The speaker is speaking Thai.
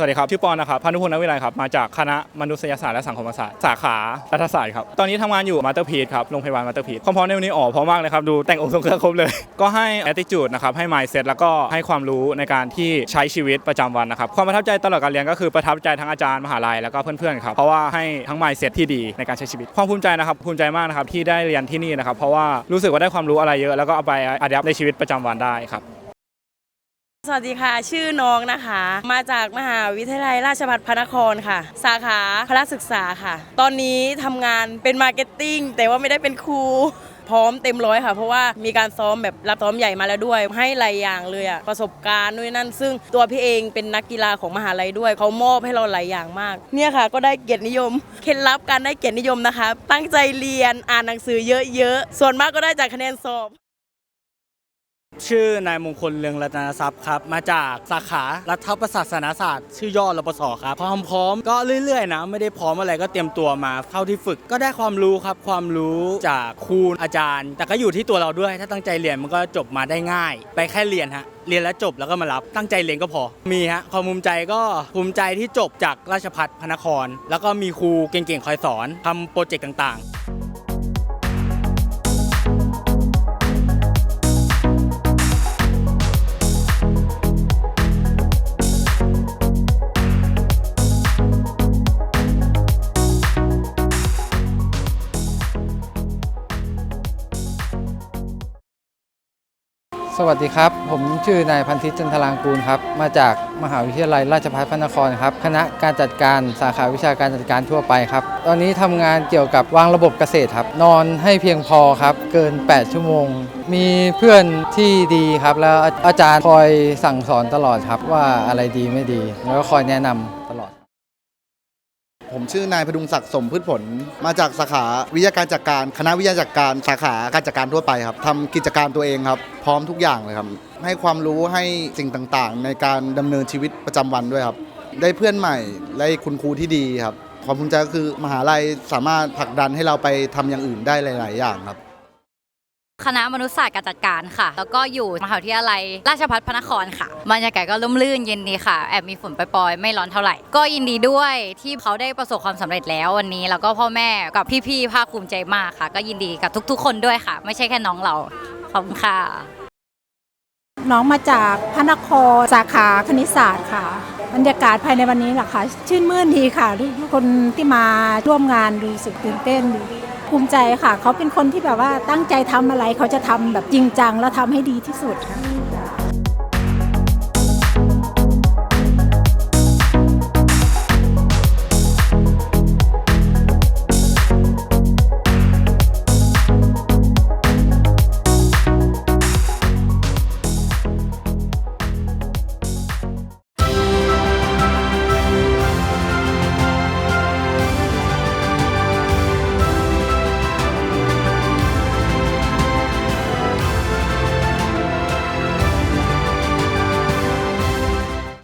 สวัสดีครับ ชื่อปอนนะครับพานุพลนวิไลครับ มาจากคณะมนุษยศาสตร์และสังคมศาสตร์ สาขารัฐศาสตร์ครับ ตอนนี้ทำงานอยู่มาเตอร์พี e ครับ โรงพยาบาลมาเตอร์พี e ความพร้อมในวันนี้อ๋อพร้อมมากเลยครับ ดูแต่งองค์ทรงเครื่องครบเลย ก็ให้ attitude นะครับ ให้ mindset แล้วก็ให้ความรู้ในการที่ใช้ชีวิตประจำวันนะครับ ความประทับใจตลอดการเรียนก็คือประทับใจทั้งอาจารย์มหาลัยแล้วก็เพื่อนๆครับ เพราะว่าให้ทั้ง mindset ที่ดีในการใช้ชีวิต ความภูมิใจนะครับ ภูมิใจมากนะครับที่ได้เรียนที่นี่นะครับ เพราะว่ารู้สึกว่าได้ความรู้อะไรเยอะแล้วก็เอาไปอัดแอปในชีวิตประจำวันได้ครับ สวัสดีค่ะ ชื่อน้องนะคะ มาจากมหาวิทยาลัยราชภัฏพระนครค่ะ สาขาพละศึกษาค่ะ ตอนนี้ทำงานเป็นมาร์เก็ตติ้งแต่ว่าไม่ได้เป็นครูพร้อมเต็มร้อยค่ะ เพราะว่ามีการซ้อมแบบรับซ้อมใหญ่มาแล้วด้วย ให้หลายอย่างเลยอะประสบการณ์ด้วยนั่น ซึ่งตัวพี่เองเป็นนักกีฬาของมหาลัยด้วยเขามอบให้เราหลายอย่างมาก เนี่ยค่ะ ก็ได้เกียรตินิยม เคล็ดลับการได้เกียรตินิยมนะคะ ตั้งใจเรียนอ่านหนังสือเยอะๆส่วนมากก็ได้จากคะแนนสอบ ชื่อนายมงคลเรืองรัตนทรัพย์ครับมาจากสาขารัฐประศาสนศาสตร์ ชื่อย่อรปศครับความพร้อมก็เรื่อยๆนะไม่ได้พร้อมอะไรก็เตรียมตัวมาเท่าที่ฝึกก็ได้ความรู้ครับความรู้จากครูอาจารย์ แต่ก็อยู่ที่ตัวเราด้วย ถ้าตั้งใจเรียนมันก็จบมาได้ง่าย ไปแค่เรียนฮะเรียนแล้วจบแล้วก็มารับตั้งใจเรียนก็พอ มีฮะความภูมิใจก็ภูมิใจที่จบจากราชพัฒพระนคร แล้วก็มีครูเก่งๆคอยสอนทำโปรเจกต์ต่างๆ สวัสดีครับ ผมชื่อนายพันธิตจันทรางกูลครับ มาจากมหาวิทยาลัยราชภัฏพระนครครับ คณะการจัดการสาขาวิชาการจัดการทั่วไปครับ ตอนนี้ทำงานเกี่ยวกับวางระบบเกษตรครับ นอนให้เพียงพอครับ เกิน 8 ชั่วโมง มีเพื่อนที่ดีครับ แล้วอาจารย์คอยสั่งสอนตลอดครับว่าอะไรดีไม่ดี แล้วคอยแนะนำตลอด ผมชื่อนายพดุงศักดิ์สมพืชผล มาจากสาขาวิทยาการจัดการ คณะวิทยาจัดการสาขาการจัดการทั่วไปครับทำกิจการตัวเองครับ พร้อมทุกอย่างเลยครับ ให้ความรู้ให้สิ่งต่างๆ ในการดำเนินชีวิตประจำวันด้วยครับ ได้เพื่อนใหม่ได้คุณครูที่ดีครับ ความภูมิใจก็คือมหาลัยสามารถผลักดันให้เราไปทำอย่างอื่นได้หลาย ๆ อย่างครับ คณะมนุษยศาสตร์การจัดการค่ะ แล้วก็อยู่มหาวิทยาลัยราชภัฏพระนครค่ะบรรยากาศก็ร่มรื่นเย็นดีค่ะ แอบมีฝนปล่อยๆ ไม่ร้อนเท่าไหร่ ก็ยินดีด้วยที่เขาได้ประสบความสำเร็จแล้ววันนี้ แล้วก็พ่อแม่กับพี่ๆภาคภูมิใจมากค่ะ ก็ยินดีกับทุก ๆ คนด้วยค่ะ ไม่ใช่แค่น้องเรา ขอบคุณค่ะ น้องมาจากพระนครสาขาคณิตศาสตร์ค่ะ บรรยากาศภายในวันนี้ล่ะค่ะ ชื่นมื่นดีค่ะทุกคนที่มาร่วมงานรู้สึกตื่นเต้นดี ภูมิใจค่ะ เขาเป็นคนที่แบบว่าตั้งใจทำอะไรเขาจะทำแบบจริงจัง แล้วทำให้ดีที่สุดค่ะ